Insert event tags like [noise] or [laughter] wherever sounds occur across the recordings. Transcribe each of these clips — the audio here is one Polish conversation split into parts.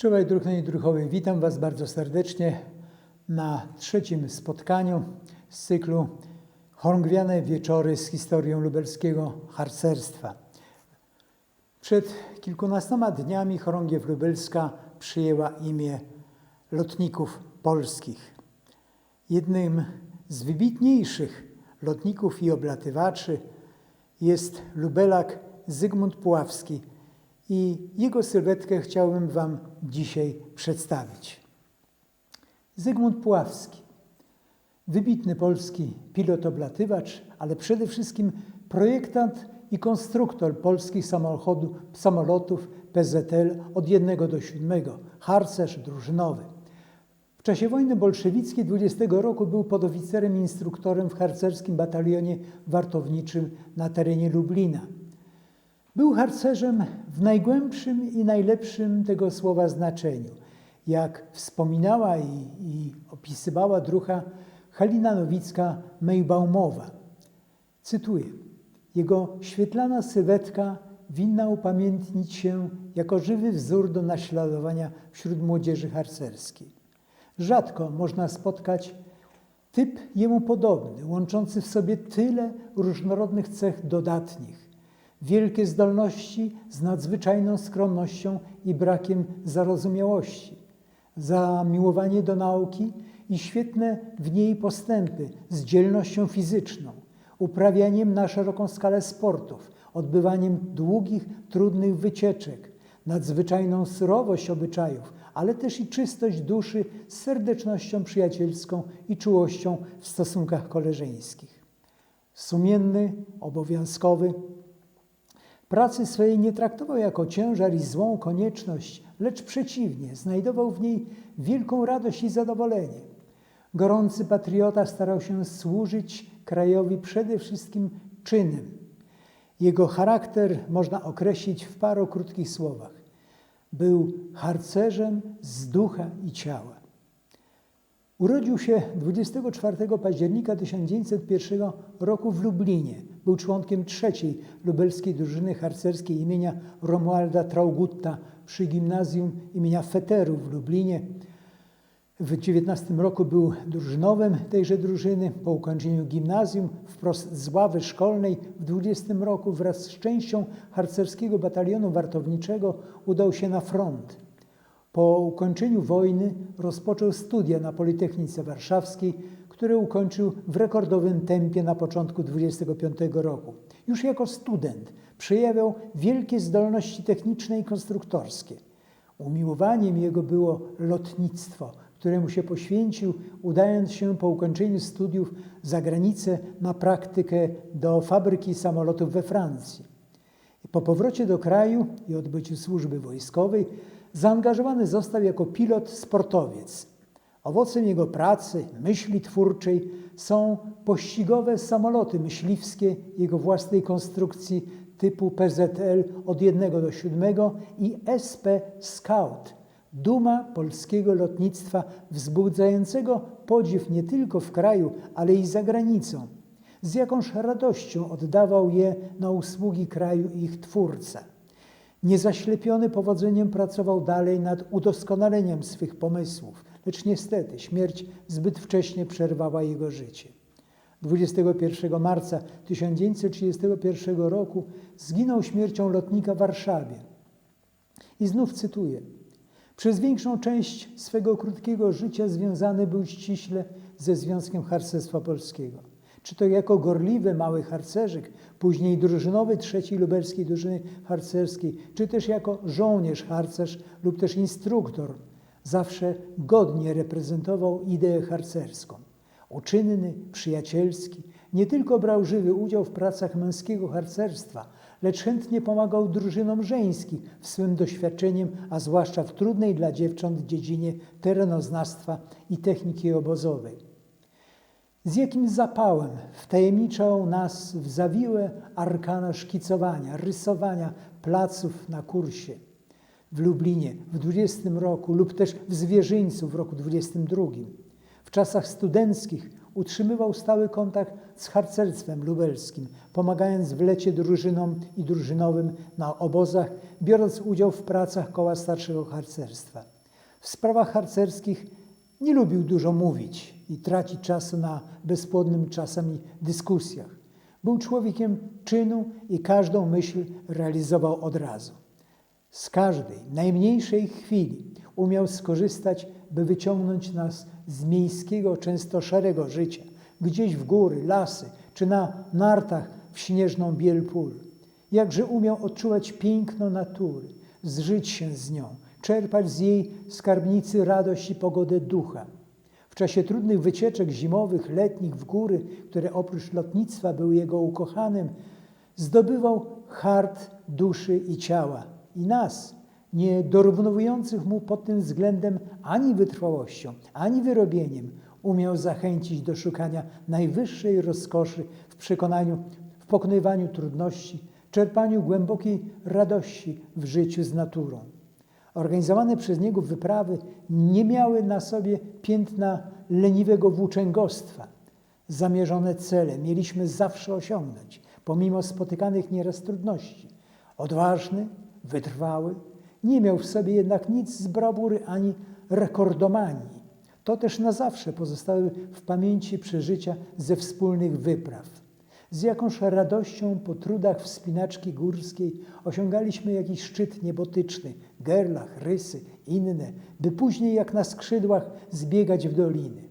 Czuwaj Druhnej Druchowej, witam Was bardzo serdecznie na trzecim spotkaniu z cyklu Chorągwiane Wieczory z historią lubelskiego harcerstwa. Przed kilkunastoma dniami chorągiew lubelska przyjęła imię lotników polskich. Jednym z wybitniejszych lotników i oblatywaczy jest lubelak Zygmunt Puławski i jego sylwetkę chciałbym Wam dzisiaj przedstawić. Zygmunt Puławski, wybitny polski pilot-oblatywacz, ale przede wszystkim projektant i konstruktor polskich samochodu, samolotów PZL od 1 do 7, harcerz drużynowy. W czasie wojny bolszewickiej 20 roku był podoficerem i instruktorem w harcerskim batalionie wartowniczym na terenie Lublina. Był harcerzem w najgłębszym i najlepszym tego słowa znaczeniu. Jak wspominała i, i opisywała drucha Halina Nowicka-Mejbaumowa. Cytuję. Jego świetlana sylwetka winna upamiętnić się jako żywy wzór do naśladowania wśród młodzieży harcerskiej. Rzadko można spotkać typ jemu podobny, łączący w sobie tyle różnorodnych cech dodatnich. Wielkie zdolności z nadzwyczajną skromnością i brakiem zarozumiałości, zamiłowanie do nauki i świetne w niej postępy z dzielnością fizyczną, uprawianiem na szeroką skalę sportów, odbywaniem długich, trudnych wycieczek, nadzwyczajną surowość obyczajów, ale też i czystość duszy z serdecznością przyjacielską i czułością w stosunkach koleżeńskich. Sumienny, obowiązkowy, pracy swojej nie traktował jako ciężar i złą konieczność, lecz przeciwnie, znajdował w niej wielką radość i zadowolenie. Gorący patriota starał się służyć krajowi przede wszystkim czynem. Jego charakter można określić w paru krótkich słowach. Był harcerzem z ducha i ciała. Urodził się 24 października 1901 roku w Lublinie. Był członkiem trzeciej lubelskiej drużyny harcerskiej imienia Romualda Traugutta przy gimnazjum imienia Feterów w Lublinie. W 19 roku był drużynowym tejże drużyny. Po ukończeniu gimnazjum wprost z ławy szkolnej w 20 roku wraz z częścią harcerskiego batalionu wartowniczego udał się na front. Po ukończeniu wojny rozpoczął studia na Politechnice Warszawskiej, które ukończył w rekordowym tempie na początku 25 roku. Już jako student przejawiał wielkie zdolności techniczne i konstruktorskie. Umiłowaniem jego było lotnictwo, któremu się poświęcił, udając się po ukończeniu studiów za granicę na praktykę do fabryki samolotów we Francji. Po powrocie do kraju i odbyciu służby wojskowej zaangażowany został jako pilot sportowiec. Owocem jego pracy, myśli twórczej są pościgowe samoloty myśliwskie jego własnej konstrukcji typu PZL od 1 do 7 i SP Scout, duma polskiego lotnictwa wzbudzającego podziw nie tylko w kraju, ale i za granicą. Z jakąż radością oddawał je na usługi kraju ich twórca. Niezaślepiony powodzeniem pracował dalej nad udoskonaleniem swych pomysłów, lecz niestety śmierć zbyt wcześnie przerwała jego życie. 21 marca 1931 roku zginął śmiercią lotnika w Warszawie. I znów cytuję. Przez większą część swego krótkiego życia związany był ściśle ze Związkiem Harcerstwa Polskiego. Czy to jako gorliwy mały harcerzyk, później drużynowy trzeciej lubelskiej drużyny harcerskiej, czy też jako żołnierz harcerz lub też instruktor, zawsze godnie reprezentował ideę harcerską. Uczynny, przyjacielski, nie tylko brał żywy udział w pracach męskiego harcerstwa, lecz chętnie pomagał drużynom żeńskim w swym doświadczeniem, a zwłaszcza w trudnej dla dziewcząt dziedzinie terenoznawstwa i techniki obozowej. Z jakim zapałem wtajemniczał nas w zawiłe arkana szkicowania, rysowania placów na kursie w Lublinie w 20 roku lub też w Zwierzyńcu w roku 22. W czasach studenckich utrzymywał stały kontakt z harcerstwem lubelskim, pomagając w lecie drużynom i drużynowym na obozach, biorąc udział w pracach koła starszego harcerstwa. W sprawach harcerskich nie lubił dużo mówić i tracić czasu na bezpłodnym czasami dyskusjach. Był człowiekiem czynu i każdą myśl realizował od razu. Z każdej, najmniejszej chwili umiał skorzystać, by wyciągnąć nas z miejskiego, często szarego życia, gdzieś w góry, lasy czy na nartach w śnieżną biel pól. Jakże umiał odczuwać piękno natury, zżyć się z nią, czerpać z jej skarbnicy radość i pogodę ducha. W czasie trudnych wycieczek zimowych, letnich w góry, które oprócz lotnictwa były jego ukochanym, zdobywał hart duszy i ciała i nas, nie dorównowujących mu pod tym względem ani wytrwałością, ani wyrobieniem, umiał zachęcić do szukania najwyższej rozkoszy w przekonaniu, w pokonywaniu trudności, czerpaniu głębokiej radości w życiu z naturą. Organizowane przez niego wyprawy nie miały na sobie piętna leniwego włóczęgostwa. Zamierzone cele mieliśmy zawsze osiągnąć, pomimo spotykanych nieraz trudności. Odważny, wytrwały, nie miał w sobie jednak nic z brawury ani rekordomanii. To też na zawsze pozostały w pamięci przeżycia ze wspólnych wypraw. Z jakąż radością po trudach wspinaczki górskiej osiągaliśmy jakiś szczyt niebotyczny, gerlach, rysy, inne, by później jak na skrzydłach zbiegać w doliny.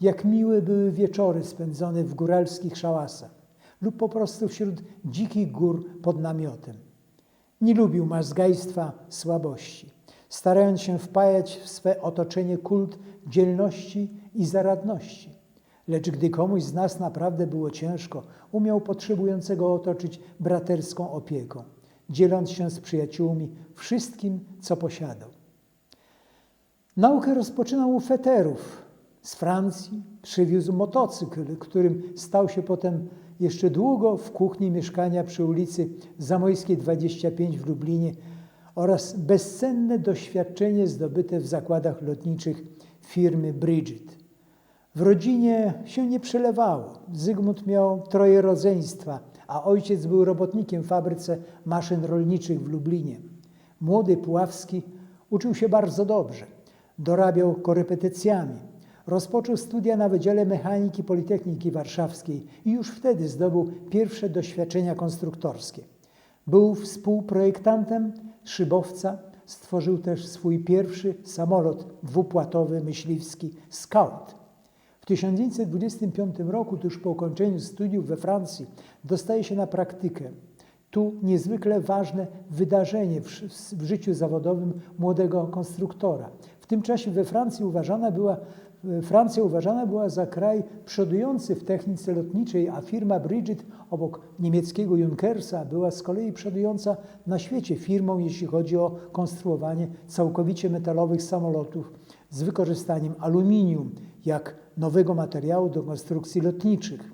Jak miłe były wieczory spędzone w góralskich szałasach lub po prostu wśród dzikich gór pod namiotem. Nie lubił mazgajstwa słabości, starając się wpajać w swe otoczenie kult dzielności i zaradności. Lecz gdy komuś z nas naprawdę było ciężko, umiał potrzebującego otoczyć braterską opieką, dzieląc się z przyjaciółmi wszystkim, co posiadał. Naukę rozpoczynał u feterów. Z Francji przywiózł motocykl, którym stał się potem jeszcze długo w kuchni mieszkania przy ulicy Zamojskiej 25 w Lublinie oraz bezcenne doświadczenie zdobyte w zakładach lotniczych firmy Bridget. W rodzinie się nie przelewało. Zygmunt miał troje rodzeństwa, a ojciec był robotnikiem w fabryce maszyn rolniczych w Lublinie. Młody Puławski uczył się bardzo dobrze. Dorabiał korepetycjami. Rozpoczął studia na Wydziale Mechaniki Politechniki Warszawskiej i już wtedy zdobył pierwsze doświadczenia konstruktorskie. Był współprojektantem szybowca, stworzył też swój pierwszy samolot dwupłatowy myśliwski Scout. W 1925 roku, tuż po ukończeniu studiów we Francji, dostaje się na praktykę. Tu niezwykle ważne wydarzenie w, w życiu zawodowym młodego konstruktora. W tym czasie we Francji uważana była Francja uważana była za kraj przodujący w technice lotniczej, a firma Bridget obok niemieckiego Junkersa była z kolei przodująca na świecie firmą, jeśli chodzi o konstruowanie całkowicie metalowych samolotów z wykorzystaniem aluminium jak nowego materiału do konstrukcji lotniczych.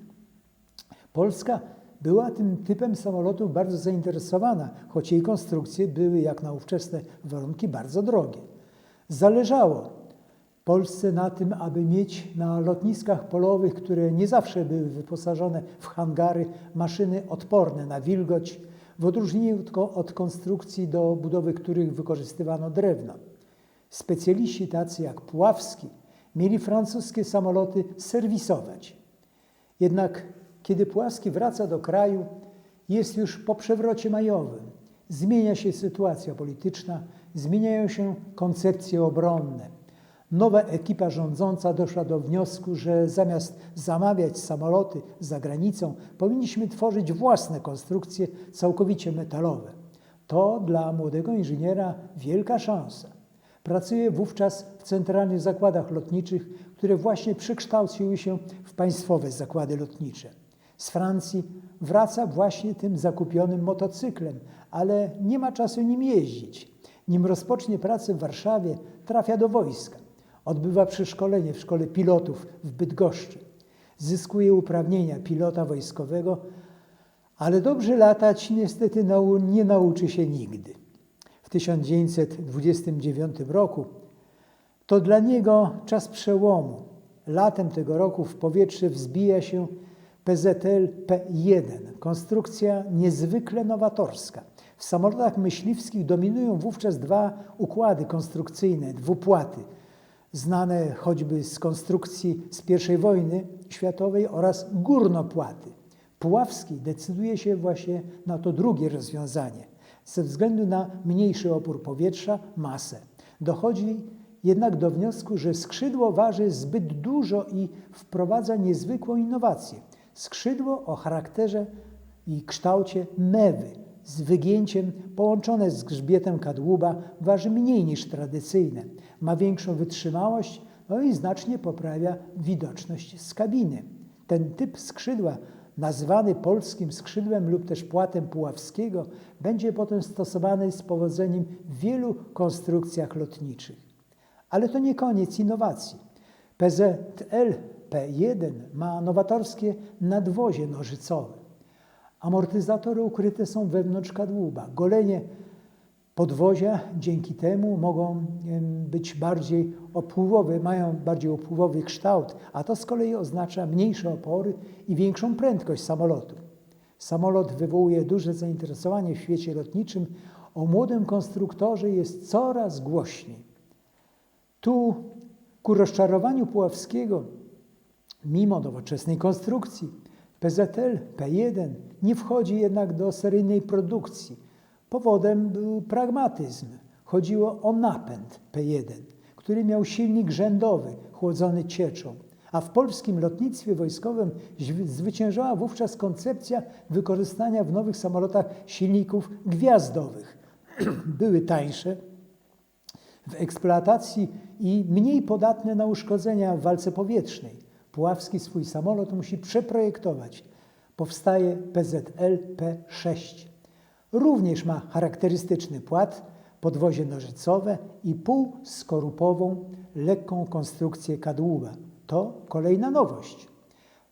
Polska była tym typem samolotów bardzo zainteresowana, choć jej konstrukcje były jak na ówczesne warunki bardzo drogie. Zależało Polsce na tym, aby mieć na lotniskach polowych, które nie zawsze były wyposażone w hangary, maszyny odporne na wilgoć, w odróżnieniu od konstrukcji, do budowy których wykorzystywano drewno. Specjaliści tacy jak Puławski mieli francuskie samoloty serwisować. Jednak kiedy Puławski wraca do kraju, jest już po przewrocie majowym. Zmienia się sytuacja polityczna, zmieniają się koncepcje obronne. Nowa ekipa rządząca doszła do wniosku, że zamiast zamawiać samoloty za granicą, powinniśmy tworzyć własne konstrukcje całkowicie metalowe. To dla młodego inżyniera wielka szansa. Pracuje wówczas w centralnych zakładach lotniczych, które właśnie przekształciły się w państwowe zakłady lotnicze. Z Francji wraca właśnie tym zakupionym motocyklem, ale nie ma czasu nim jeździć. Nim rozpocznie pracę w Warszawie, trafia do wojska. Odbywa przeszkolenie w szkole pilotów w Bydgoszczy. Zyskuje uprawnienia pilota wojskowego, ale dobrze latać niestety nie nauczy się nigdy. W 1929 roku to dla niego czas przełomu. Latem tego roku w powietrze wzbija się PZL P1, konstrukcja niezwykle nowatorska. W samolotach myśliwskich dominują wówczas dwa układy konstrukcyjne, dwupłaty, znane choćby z konstrukcji z I wojny światowej oraz górnopłaty. Puławski decyduje się właśnie na to drugie rozwiązanie ze względu na mniejszy opór powietrza, masę. Dochodzi jednak do wniosku, że skrzydło waży zbyt dużo i wprowadza niezwykłą innowację. Skrzydło o charakterze i kształcie mewy z wygięciem połączone z grzbietem kadłuba waży mniej niż tradycyjne. Ma większą wytrzymałość no i znacznie poprawia widoczność z kabiny. Ten typ skrzydła nazwany polskim skrzydłem lub też płatem puławskiego, będzie potem stosowany z powodzeniem w wielu konstrukcjach lotniczych. Ale to nie koniec innowacji. PZL P1 ma nowatorskie nadwozie nożycowe. Amortyzatory ukryte są wewnątrz kadłuba. Golenie podwozia dzięki temu mogą być bardziej opływowe, mają bardziej opływowy kształt, a to z kolei oznacza mniejsze opory i większą prędkość samolotu. Samolot wywołuje duże zainteresowanie w świecie lotniczym. O młodym konstruktorze jest coraz głośniej. Tu ku rozczarowaniu Puławskiego, mimo nowoczesnej konstrukcji, PZL P1 nie wchodzi jednak do seryjnej produkcji Powodem był pragmatyzm. Chodziło o napęd P1, który miał silnik rzędowy, chłodzony cieczą. A w polskim lotnictwie wojskowym zwyciężała wówczas koncepcja wykorzystania w nowych samolotach silników gwiazdowych. [clears throat] Były tańsze w eksploatacji i mniej podatne na uszkodzenia w walce powietrznej. Puławski swój samolot musi przeprojektować. Powstaje PZL P6. Również ma charakterystyczny płat, podwozie nożycowe i półskorupową, lekką konstrukcję kadłuba. To kolejna nowość.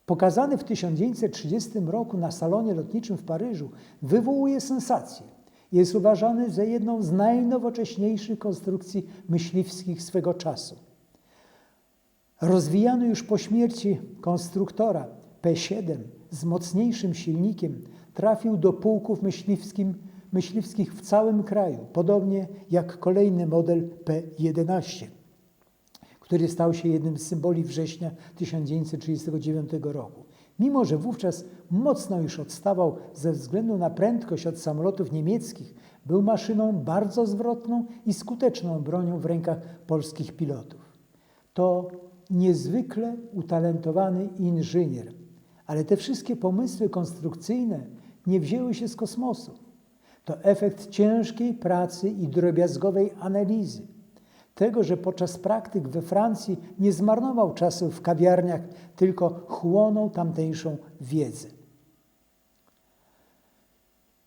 Pokazany w 1930 roku na salonie lotniczym w Paryżu wywołuje sensację. Jest uważany za jedną z najnowocześniejszych konstrukcji myśliwskich swego czasu. Rozwijany już po śmierci konstruktora P7 z mocniejszym silnikiem trafił do pułków myśliwskich w całym kraju, podobnie jak kolejny model P-11, który stał się jednym z symboli września 1939 roku. Mimo, że wówczas mocno już odstawał ze względu na prędkość od samolotów niemieckich, był maszyną bardzo zwrotną i skuteczną bronią w rękach polskich pilotów. To niezwykle utalentowany inżynier, ale te wszystkie pomysły konstrukcyjne nie wzięły się z kosmosu. To efekt ciężkiej pracy i drobiazgowej analizy. Tego, że podczas praktyk we Francji nie zmarnował czasu w kawiarniach, tylko chłonął tamtejszą wiedzę.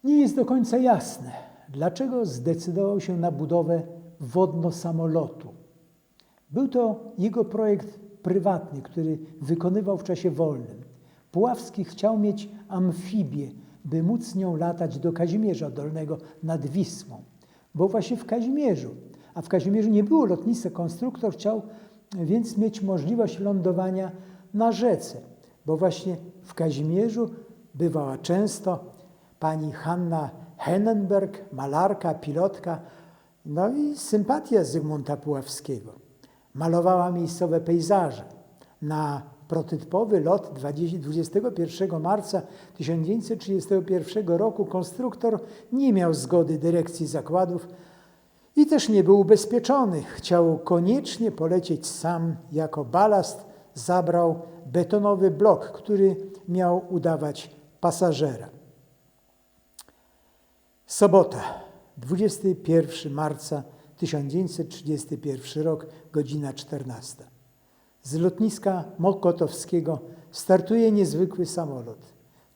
Nie jest do końca jasne, dlaczego zdecydował się na budowę wodno-samolotu. Był to jego projekt prywatny, który wykonywał w czasie wolnym. Puławski chciał mieć amfibię, by móc nią latać do Kazimierza Dolnego nad Wisłą. Bo właśnie w Kazimierzu, a w Kazimierzu nie było lotniska, konstruktor chciał więc mieć możliwość lądowania na rzece, bo właśnie w Kazimierzu bywała często pani Hanna Hennenberg, malarka, pilotka, no i sympatia Zygmunta Puławskiego. Malowała miejscowe pejzaże. Na Prototypowy lot 21 marca 1931 roku konstruktor nie miał zgody dyrekcji zakładów i też nie był ubezpieczony. Chciał koniecznie polecieć sam. Jako balast zabrał betonowy blok, który miał udawać pasażera. Sobota, 21 marca 1931 rok, godzina 14. Z lotniska Mokotowskiego startuje niezwykły samolot.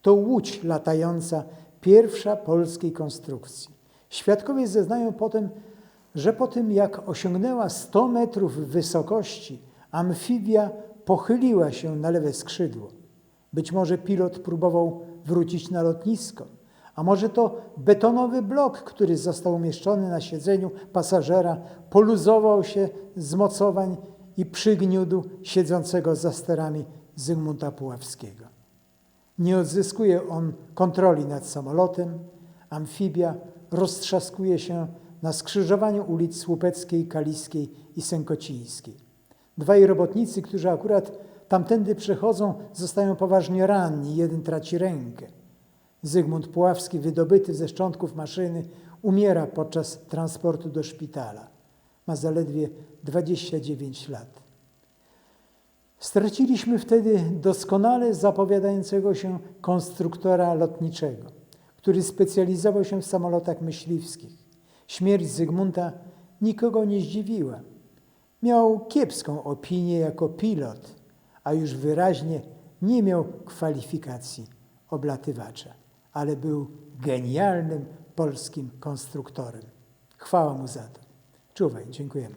To łódź latająca, pierwsza polskiej konstrukcji. Świadkowie zeznają potem, że po tym jak osiągnęła 100 metrów wysokości, amfibia pochyliła się na lewe skrzydło. Być może pilot próbował wrócić na lotnisko, a może to betonowy blok, który został umieszczony na siedzeniu pasażera, poluzował się z mocowań i przygniódł siedzącego za sterami Zygmunta Puławskiego. Nie odzyskuje on kontroli nad samolotem, amfibia roztrzaskuje się na skrzyżowaniu ulic Słupeckiej, Kaliskiej i Sękocińskiej. Dwaj robotnicy, którzy akurat tamtędy przechodzą, zostają poważnie ranni. Jeden traci rękę. Zygmunt Puławski, wydobyty ze szczątków maszyny, umiera podczas transportu do szpitala. Ma zaledwie 29 lat. Straciliśmy wtedy doskonale zapowiadającego się konstruktora lotniczego, który specjalizował się w samolotach myśliwskich. Śmierć Zygmunta nikogo nie zdziwiła. Miał kiepską opinię jako pilot, a już wyraźnie nie miał kwalifikacji oblatywacza, ale był genialnym polskim konstruktorem. Chwała mu za to. Czuwaj, dziękujemy.